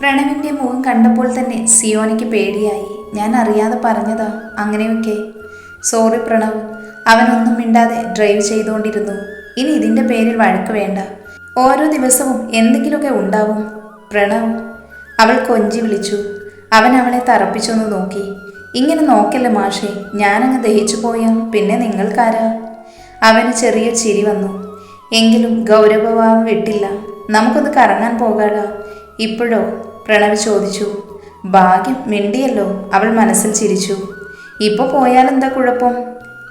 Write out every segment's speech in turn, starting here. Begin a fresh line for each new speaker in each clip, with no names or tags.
പ്രണവിന്റെ മുഖം കണ്ടപ്പോൾ തന്നെ സിയോനയ്ക്ക് പേടിയായി. ഞാൻ അറിയാതെ പറഞ്ഞതാ. അങ്ങനെയൊക്കെ. സോറി പ്രണവ്. അവനൊന്നും മിണ്ടാതെ ഡ്രൈവ് ചെയ്തുകൊണ്ടിരുന്നു. ഇനി ഇതിന്റെ പേരിൽ വഴക്ക് വേണ്ട. ഓരോ ദിവസവും എന്തെങ്കിലുമൊക്കെ ഉണ്ടാവും. പ്രണവ്. അവൾ കൊഞ്ചി വിളിച്ചു. അവൻ അവളെ തറപ്പിച്ചൊന്ന് നോക്കി. ഇങ്ങനെ നോക്കല്ലേ മാഷേ. ഞാനങ്ങ് ദഹിച്ചു പോയാ. പിന്നെ നിങ്ങൾക്കാരാ? അവന് ചെറിയ ചിരി വന്നു. എങ്കിലും ഗൗരവഭാവം വിട്ടില്ല. നമുക്കൊന്ന് കറങ്ങാൻ പോകാടാ ഇപ്പോഴോ? പ്രണവ് ചോദിച്ചു. ഭാഗ്യം മിണ്ടിയല്ലോ അവൾ മനസ്സിൽ ചിരിച്ചു. ഇപ്പൊ പോയാലെന്താ കുഴപ്പം?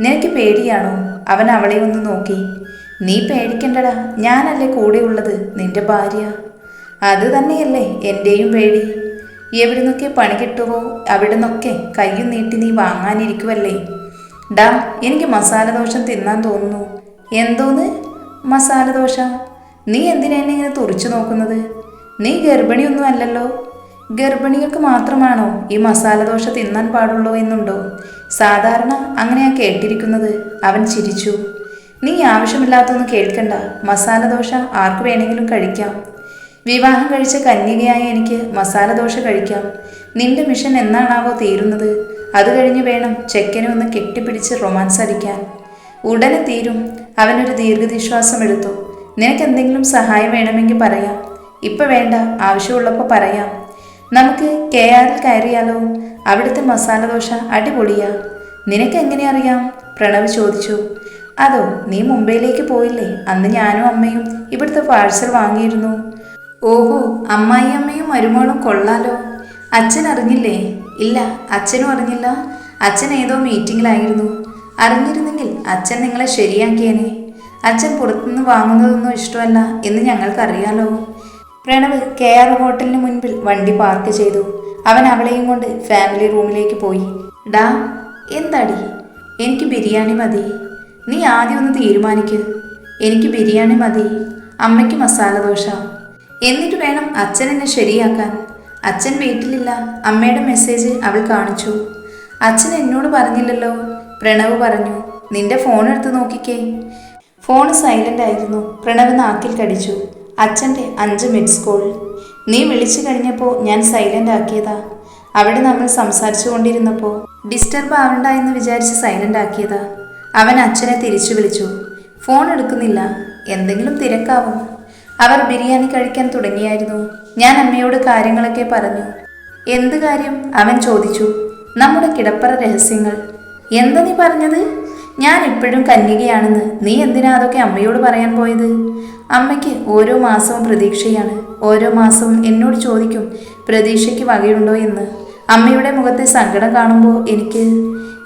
നിനക്ക് പേടിയാണോ? അവൻ അവളെ ഒന്ന് നോക്കി. നീ പേടിക്കണ്ടടാ ഞാനല്ലേ കൂടെ ഉള്ളത് നിന്റെ ഭാര്യ. അത് തന്നെയല്ലേ എന്റെയും പേടി. എവിടുന്നൊക്കെ പണി കിട്ടുമോ അവിടുന്നൊക്കെ കയ്യും നീട്ടി നീ വാങ്ങാനിരിക്കുവല്ലേ. ഡാ എനിക്ക് മസാല ദോശം തിന്നാൻ തോന്നുന്നു. എന്തോന്ന്? മസാല ദോശ? നീ എന്തിനാ എന്നെ ഇങ്ങനെ തുറച്ചു നോക്കുന്നത്? നീ ഗർഭിണിയൊന്നും അല്ലല്ലോ. ഗർഭിണികൾക്ക് മാത്രമാണോ ഈ മസാല ദോശ തിന്നാൻ പാടുള്ളൂ എന്നുണ്ടോ? സാധാരണ അങ്ങനെയാ കേട്ടിരിക്കുന്നത്. അവൻ ചിരിച്ചു. നീ ആവശ്യമില്ലാത്തൊന്നും കേൾക്കണ്ട. മസാല ദോശ ആർക്ക് വേണമെങ്കിലും കഴിക്കാം. വിവാഹം കഴിച്ച കന്യകയായി എനിക്ക് മസാല ദോശ കഴിക്കാം. നിന്റെ മിഷൻ എന്നാണാവോ തീരുന്നത്? അത് കഴിഞ്ഞ് വേണം ചെക്കനെ ഒന്ന് കെട്ടിപ്പിടിച്ച് റൊമാൻസ് അടിക്കാൻ. ഉടനെ തീരും. അവനൊരു ദീർഘനിശ്വാസം എടുത്തു നിനക്ക് എന്തെങ്കിലും സഹായം വേണമെങ്കിൽ പറയാം. ഇപ്പൊ വേണ്ട ആവശ്യമുള്ളപ്പോൾ പറയാം. നമുക്ക് കെ ആറിൽ കയറിയാലോ? അവിടുത്തെ മസാല ദോശ അടിപൊളിയാ. നിനക്ക് എങ്ങനെ അറിയാം? പ്രണവ് ചോദിച്ചു. അതോ നീ മുംബൈയിലേക്ക് പോയില്ലേ? അന്ന് ഞാനും അമ്മയും ഇവിടുത്തെ പാഴ്സൽ വാങ്ങിയിരുന്നു. ഓഹോ അമ്മായി അമ്മയും മരുമോളും കൊള്ളാലോ. അച്ഛൻ അറിഞ്ഞില്ലേ? ഇല്ല അച്ഛനും അറിഞ്ഞില്ല. അച്ഛൻ ഏതോ മീറ്റിങ്ങിലായിരുന്നു. അറിഞ്ഞിരുന്നെങ്കിൽ അച്ഛൻ നിങ്ങളെ ശരിയാക്കിയേനെ. അച്ഛൻ പുറത്തുനിന്ന് വാങ്ങുന്നതൊന്നും ഇഷ്ടമല്ല എന്ന് ഞങ്ങൾക്കറിയാലോ. പ്രണവ് കെ ആർ ഹോട്ടലിന് മുൻപിൽ വണ്ടി പാർക്ക് ചെയ്തു. അവൻ അവളെയും കൊണ്ട് ഫാമിലി റൂമിലേക്ക് പോയി. ഡാ എന്താടി? എനിക്ക് ബിരിയാണി മതി. നീ ആദ്യം ഒന്ന് തീരുമാനിക്ക്. എനിക്ക് ബിരിയാണി മതി. അമ്മയ്ക്ക് മസാല ദോശ. എന്നിട്ട് വേണം അച്ഛൻ എന്നെ ശരിയാക്കാൻ. അച്ഛൻ വീട്ടിലില്ല. അമ്മയുടെ മെസ്സേജ് അവൾ കാണിച്ചു. അച്ഛൻ എന്നോട് പറഞ്ഞില്ലല്ലോ. പ്രണവ് പറഞ്ഞു നിന്റെ ഫോൺ എടുത്ത് നോക്കിക്കേ. ഫോൺ സൈലന്റ് ആയിരുന്നു. പ്രണവ് നാക്കിൽ കടിച്ചു. അച്ഛന്റെ അഞ്ച് മിഡ്സ് കോൾ നീ വിളിച്ചു കഴിഞ്ഞപ്പോൾ ഞാൻ സൈലന്റ് ആക്കിയതാ. അവിടെ നമ്മൾ സംസാരിച്ചു കൊണ്ടിരുന്നപ്പോൾ ഡിസ്റ്റർബ് ആവണ്ട എന്ന് വിചാരിച്ച് സൈലന്റ് ആക്കിയതാ. അവൻ അച്ഛനെ തിരിച്ചു വിളിച്ചു. ഫോൺ എടുക്കുന്നില്ല. എന്തെങ്കിലും തിരക്കാവും. അവർ ബിരിയാണി കഴിക്കാൻ തുടങ്ങിയായിരുന്നു. ഞാൻ അമ്മയോട് കാര്യങ്ങളൊക്കെ പറഞ്ഞു. എന്ത് കാര്യം? അവൻ ചോദിച്ചു. നമ്മുടെ കിടപ്പറ രഹസ്യങ്ങൾ. എന്താ നീ പറഞ്ഞത്? ഞാൻ ഇപ്പോഴും കന്യകയാണെന്ന്. നീ എന്തിനാ അതൊക്കെ അമ്മയോട് പറയാൻ പോയത്? അമ്മയ്ക്ക് ഓരോ മാസവും പ്രതീക്ഷയാണ്. ഓരോ മാസവും എന്നോട് ചോദിക്കും പ്രതീക്ഷയ്ക്ക് വകയുണ്ടോ എന്ന്? അമ്മയുടെ മുഖത്തെ സങ്കടം കാണുമ്പോൾ എനിക്ക്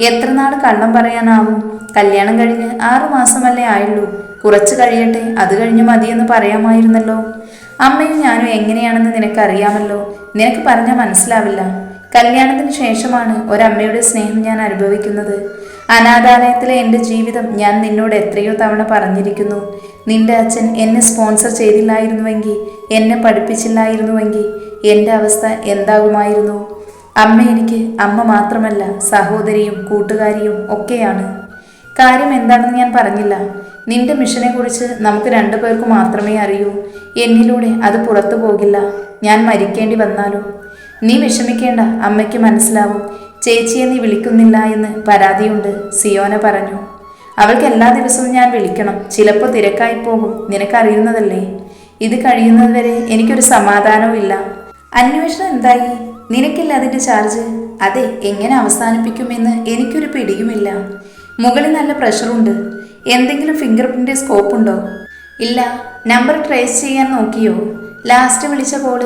എത്ര നാൾ കള്ളം പറയാനാവും? കല്യാണം കഴിഞ്ഞ് ആറു മാസമല്ലേ ആയുള്ളൂ. കുറച്ച് കഴിയട്ടെ അത് കഴിഞ്ഞ് മതിയെന്ന് പറയാമായിരുന്നല്ലോ. അമ്മയും ഞാനും എങ്ങനെയാണെന്ന് നിനക്കറിയാമല്ലോ. നിനക്ക് പറഞ്ഞാൽ മനസ്സിലാവില്ല. കല്യാണത്തിന് ശേഷമാണ് ഒരമ്മയുടെ സ്നേഹം ഞാൻ അനുഭവിക്കുന്നത്. അനാഥാലയത്തിലെ എന്റെ ജീവിതം ഞാൻ നിന്നോട് എത്രയോ തവണ പറഞ്ഞിരിക്കുന്നു. നിന്റെ അച്ഛൻ എന്നെ സ്പോൺസർ ചെയ്തില്ലായിരുന്നുവെങ്കിൽ എന്നെ പഠിപ്പിച്ചില്ലായിരുന്നുവെങ്കിൽ എന്റെ അവസ്ഥ എന്താകുമായിരുന്നു? അമ്മ എനിക്ക് അമ്മ മാത്രമല്ല സഹോദരിയും കൂട്ടുകാരിയും ഒക്കെയാണ്. കാര്യം എന്താണെന്ന് ഞാൻ പറഞ്ഞില്ല. നിന്റെ മിഷനെ കുറിച്ച് നമുക്ക് രണ്ടു പേർക്ക് മാത്രമേ അറിയൂ. എന്നിലൂടെ അത് പുറത്തു പോകില്ല. ഞാൻ മരിക്കേണ്ടി വന്നാലോ. നീ വിഷമിക്കേണ്ട അമ്മയ്ക്ക് മനസ്സിലാവും. ചേച്ചിയെ നീ വിളിക്കുന്നില്ല എന്ന് പരാതിയുണ്ട് സിയോന പറഞ്ഞു. അവൾക്ക് എല്ലാ ദിവസവും ഞാൻ വിളിക്കണം. ചിലപ്പോൾ തിരക്കായി പോകും. നിനക്കറിയുന്നതല്ലേ? ഇത് കഴിയുന്നതുവരെ എനിക്കൊരു സമാധാനവും ഇല്ല. അന്വേഷണം എന്തായി? നിനക്കില്ല അതിന്റെ ചാർജ്? അതെ എങ്ങനെ അവസാനിപ്പിക്കുമെന്ന് എനിക്കൊരു പിടിയുമില്ല. മുകളിൽ നല്ല പ്രഷറുണ്ട്. എന്തെങ്കിലും ഫിംഗർ പ്രിന്റ് സ്കോപ്പ് ഉണ്ടോ ഇല്ല. നമ്പർ ട്രേസ് ചെയ്യാൻ നോക്കിയോ? ലാസ്റ്റ് വിളിച്ച കോൾ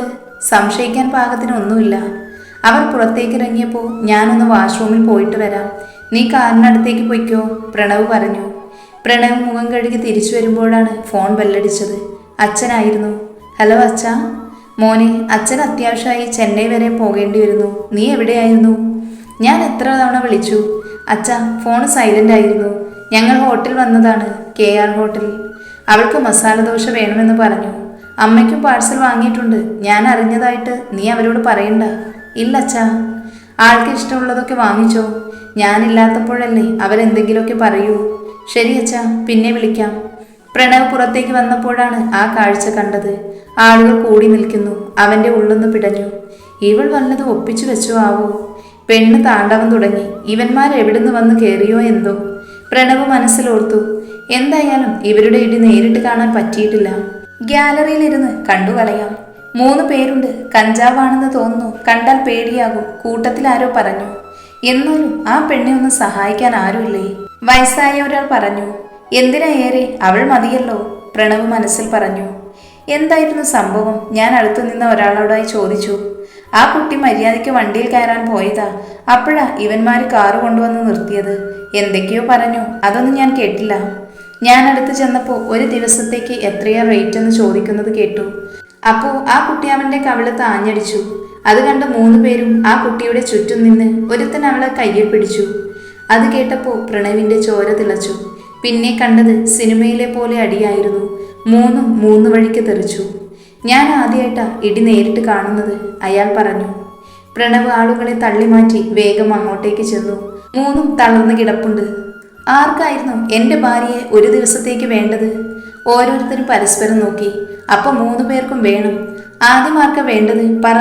സംശയിക്കാൻ പാകത്തിന് ഒന്നുമില്ല. അവർ പുറത്തേക്ക് ഇറങ്ങിയപ്പോൾ ഞാനൊന്ന് വാഷ്റൂമിൽ പോയിട്ട് വരാം. നീ കാറിനടുത്തേക്ക് പൊയ്ക്കോ പ്രണവ് പറഞ്ഞു. പ്രണവ് മുഖം കഴുകി തിരിച്ചു വരുമ്പോഴാണ് ഫോൺ ബെല്ലടിച്ചത്. അച്ഛനായിരുന്നു. ഹലോ അച്ഛ. മോനെ അച്ഛൻ അത്യാവശ്യമായി ചെന്നൈ വരെ പോകേണ്ടി വരുന്നു. നീ എവിടെയായിരുന്നു? ഞാൻ എത്ര തവണ വിളിച്ചു. അച്ഛ ഫോൺ സൈലന്റ് ആയിരുന്നു. ഞങ്ങൾ ഹോട്ടൽ വന്നതാണ് കെ ആർ ഹോട്ടൽ. അവൾക്ക് മസാല ദോശ വേണമെന്ന് പറഞ്ഞു. അമ്മയ്ക്കും പാഴ്സൽ വാങ്ങിയിട്ടുണ്ട്. ഞാൻ അറിഞ്ഞതായിട്ട് നീ അവരോട് പറയണ്ട. ഇല്ല അച്ഛാ ആൾക്ക് ഇഷ്ടമുള്ളതൊക്കെ വാങ്ങിച്ചോ. ഞാനില്ലാത്തപ്പോഴല്ലേ അവരെന്തെങ്കിലുമൊക്കെ പറയൂ. ശരി അച്ഛാ പിന്നെ വിളിക്കാം. പ്രണവ് പുറത്തേക്ക് വന്നപ്പോഴാണ് ആ കാഴ്ച കണ്ടത്. ആളുകൾ കൂടി നിൽക്കുന്നു. അവന്റെ ഉള്ളൊന്ന് പിടഞ്ഞു. ഇവൾ വല്ലത് ഒപ്പിച്ചു വെച്ചോ ആവോ? പെണ്ണ് താണ്ടവം തുടങ്ങി. ഇവന്മാരെവിടുന്ന് വന്ന് കയറിയോ എന്തോ? പ്രണവ് മനസ്സിലോർത്തു. എന്തായാലും ഇവരുടെ ഇടി നേരിട്ട് കാണാൻ പറ്റിയിട്ടില്ല. ഗ്യാലറിയിലിരുന്ന് കണ്ടു കളയാം മൂന്ന് പേരുണ്ട്. കഞ്ചാവാണെന്ന് തോന്നുന്നു. കണ്ടാൽ പേടിയാകും. കൂട്ടത്തിൽ ആരോ പറഞ്ഞു. എന്നാലും ആ പെണ്ണെ ഒന്ന് സഹായിക്കാൻ ആരുമില്ലേ? വയസ്സായ ഒരാൾ പറഞ്ഞു. എന്തിനാ ഏറെ? അവൾ മതിയല്ലോ പ്രണവ് മനസ്സിൽ പറഞ്ഞു. എന്തായിരുന്നു സംഭവം? ഞാൻ അടുത്തു നിന്ന ഒരാളോടായി ചോദിച്ചു. ആ കുട്ടി മര്യാദയ്ക്ക് വണ്ടിയിൽ കയറാൻ പോയതാ. അപ്പോഴാ ഇവന്മാര് കാറ് കൊണ്ടുവന്ന് നിർത്തിയത്. എന്തൊക്കെയോ പറഞ്ഞു. അതൊന്നും ഞാൻ കേട്ടില്ല. ഞാൻ അടുത്ത് ചെന്നപ്പോൾ ഒരു ദിവസത്തേക്ക് എത്രയാ റേറ്റ് എന്ന് ചോദിക്കുന്നത് കേട്ടു. അപ്പോൾ ആ കുട്ടി അവന്റെ കവിള താഞ്ഞടിച്ചു. അത് കണ്ട് മൂന്ന് പേരും ആ കുട്ടിയുടെ ചുറ്റും നിന്ന് ഒരുത്തൻ അവളെ കയ്യിൽ പിടിച്ചു. അത് കേട്ടപ്പോൾ പ്രണവിന്റെ ചോര തിളച്ചു. പിന്നെ കണ്ടത് സിനിമയിലെ പോലെ അടിയായിരുന്നു. മൂന്നും മൂന്ന് വഴിക്ക് തെറിച്ചു. ഞാൻ ആദ്യമായിട്ടാ ഇടി നേരിട്ട് കാണുന്നത് അയാൾ പറഞ്ഞു. പ്രണവ് ആളുകളെ തള്ളിമാറ്റി വേഗം അങ്ങോട്ടേക്ക് ചെന്നു. മൂന്നും തളർന്നു കിടപ്പുണ്ട്. ആർക്കായിരുന്നു എന്റെ ഭാര്യയെ ഒരു ദിവസത്തേക്ക് വേണ്ടത്? ഓരോരുത്തരും പരസ്പരം നോക്കി. അപ്പൊ മൂന്ന് പേർക്കും വേണം. ആദ്യമാർക്ക വേണ്ടത്? പറ.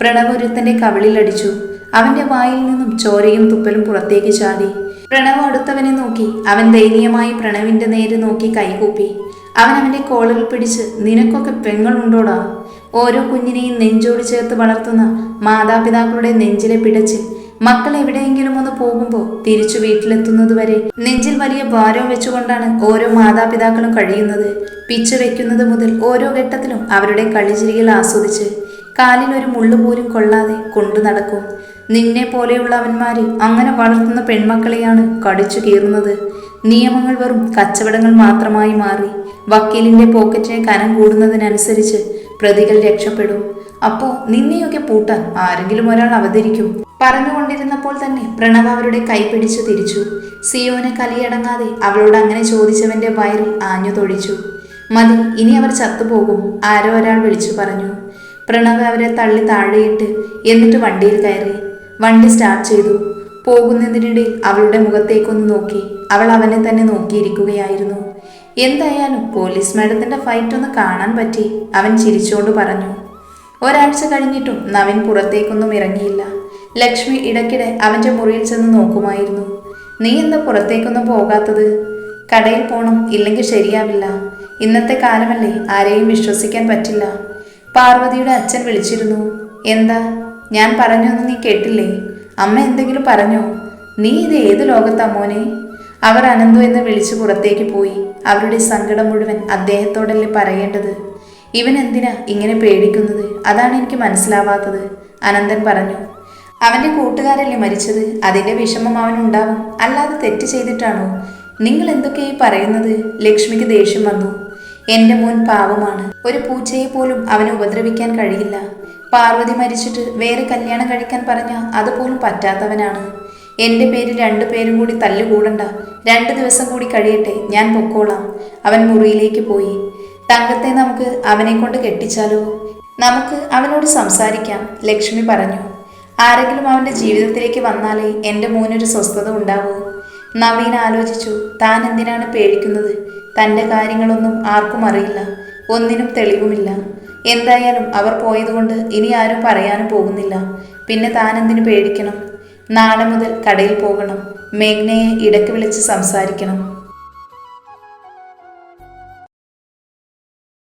പ്രണവ് ഒരുത്തന്റെ കവിളിലടിച്ചു. അവന്റെ വായിൽ നിന്നും ചോരയും തുപ്പലും പുറത്തേക്ക് ചാടി. പ്രണവ് അടുത്തവനെ നോക്കി. അവൻ ദയനീയമായി പ്രണവിന്റെ നേരെ നോക്കി കൈകൂപ്പി. അവൻ അവന്റെ കോളിൽ പിടിച്ച് നിനക്കൊക്കെ പെങ്ങളുണ്ടോടാ? ഓരോ കുഞ്ഞിനെയും നെഞ്ചോട് ചേർത്ത് വളർത്തുന്ന മാതാപിതാക്കളുടെ നെഞ്ചിലെ പിടച്ചിൽ. മക്കൾ എവിടെയെങ്കിലും ഒന്ന് പോകുമ്പോൾ തിരിച്ചു വീട്ടിലെത്തുന്നതുവരെ നെഞ്ചിൽ വലിയ ഭാരം വെച്ചുകൊണ്ടാണ് ഓരോ മാതാപിതാക്കളും കഴിയുന്നത്. പിച്ച് വെക്കുന്നത് മുതൽ ഓരോ ഘട്ടത്തിലും അവരുടെ കളിചിരികൾ ആസ്വദിച്ച് കാലിൽ ഒരു മുള്ളു പോലും കൊള്ളാതെ കൊണ്ടു നടക്കും. നിന്നെ പോലെയുള്ളവന്മാർ അങ്ങനെ വളർത്തുന്ന പെൺമക്കളെയാണ് കടിച്ചു കീറുന്നത്. നിയമങ്ങൾ വെറും കച്ചവടങ്ങൾ മാത്രമായി മാറി വക്കീലിന്റെ പോക്കറ്റിന് കനം കൂടുന്നതിനനുസരിച്ച് പ്രതികൾ രക്ഷപ്പെടും. അപ്പോ നിന്നെയൊക്കെ പൂട്ടാൻ ആരെങ്കിലും ഒരാൾ അവതരിക്കും. പറഞ്ഞുകൊണ്ടിരുന്നപ്പോൾ തന്നെ പ്രണവ് അവരുടെ കൈപിടിച്ചു തിരിച്ചു. സിയോനെ കലിയടങ്ങാതെ അവളോട് അങ്ങനെ ചോദിച്ചവന്റെ വയറിൽ ആഞ്ഞു തൊഴിച്ചു. മതി ഇനി അവർ ചത്തുപോകും ആരോ ഒരാൾ വിളിച്ചു പറഞ്ഞു. പ്രണവ് അവരെ തള്ളി താഴെയിട്ട് എന്നിട്ട് വണ്ടിയിൽ കയറി. വണ്ടി സ്റ്റാർട്ട് ചെയ്തു. പോകുന്നതിനിടയിൽ അവളുടെ മുഖത്തേക്കൊന്ന് നോക്കി. അവൾ അവനെ തന്നെ നോക്കിയിരിക്കുകയായിരുന്നു. എന്തായാലും പോലീസ് മേഡത്തിന്റെ ഫൈറ്റ് ഒന്ന് കാണാൻ പറ്റി. അവൻ ചിരിച്ചുകൊണ്ട് പറഞ്ഞു. ഒരാഴ്ച കഴിഞ്ഞിട്ടും നവൻ പുറത്തേക്കൊന്നും ഇറങ്ങിയില്ല. ലക്ഷ്മി ഇടയ്ക്കിടെ അവന്റെ മുറിയിൽ ചെന്ന് നോക്കുമായിരുന്നു. നീ ഇന്ന് പുറത്തേക്കൊന്നും പോകാത്തത്? കടയിൽ പോണം ഇല്ലെങ്കിൽ ശരിയാവില്ല. ഇന്നത്തെ കാലമല്ലേ ആരെയും വിശ്വസിക്കാൻ പറ്റില്ല. പാർവതിയുടെ അച്ഛൻ വിളിച്ചിരുന്നു. എന്താ? ഞാൻ പറഞ്ഞൊന്നും നീ കേട്ടില്ലേ? അമ്മ എന്തെങ്കിലും പറഞ്ഞോ? നീ ഇത് ഏത് ലോകത്താ മോനെ? അവർ അനന്തു എന്ന് വിളിച്ചു പുറത്തേക്ക് പോയി. അവരുടെ സങ്കടം മുഴുവൻ അദ്ദേഹത്തോടല്ലേ പറയേണ്ടത്? ഇവൻ എന്തിനാ ഇങ്ങനെ പേടിക്കുന്നത്? അതാണ് എനിക്ക് മനസ്സിലാവാത്തത് അനന്തൻ പറഞ്ഞു. അവന്റെ കൂട്ടുകാരല്ലേ മരിച്ചത്? അതിന്റെ വിഷമം അവനുണ്ടാവും അല്ലാതെ തെറ്റ് ചെയ്തിട്ടാണോ? നിങ്ങൾ എന്തൊക്കെയായി പറയുന്നത്? ലക്ഷ്മിക്ക് ദേഷ്യം വന്നു. എന്റെ മോൻ പാവമാണ്. ഒരു പൂച്ചയെ പോലും അവനെ ഉപദ്രവിക്കാൻ കഴിയില്ല. പാർവതി മരിച്ചിട്ട് വേറെ കല്യാണം കഴിക്കാൻ പറഞ്ഞ അതുപോലും പറ്റാത്തവനാണ്. എന്റെ പേര് രണ്ടു പേരും കൂടി തല്ലുകൂടണ്ട. രണ്ടു ദിവസം കൂടി കഴിയട്ടെ ഞാൻ പൊക്കോളാം. അവൻ മുറിയിലേക്ക് പോയി. തങ്കത്തെ നമുക്ക് അവനെ കൊണ്ട് കെട്ടിച്ചാലോ? നമുക്ക് അവനോട് സംസാരിക്കാം ലക്ഷ്മി പറഞ്ഞു. ആരെങ്കിലും അവന്റെ ജീവിതത്തിലേക്ക് വന്നാലേ എന്റെ മോനൊരു സ്വസ്ഥത ഉണ്ടാവൂ. നവീൻ ആലോചിച്ചു താൻ എന്തിനാണ് പേടിക്കുന്നത്? തന്റെ കാര്യങ്ങളൊന്നും ആർക്കും അറിയില്ല ഒന്നിനും തെളിവുമില്ല. എന്തായാലും അവർ പോയതുകൊണ്ട് ഇനി ആരും പറയാനും പോകുന്നില്ല. പിന്നെ താൻ എന്തിനു പേടിക്കണം? നാളെ മുതൽ കടയിൽ പോകണം. മേഘ്നയെ ഇടയ്ക്ക് വിളിച്ച് സംസാരിക്കണം.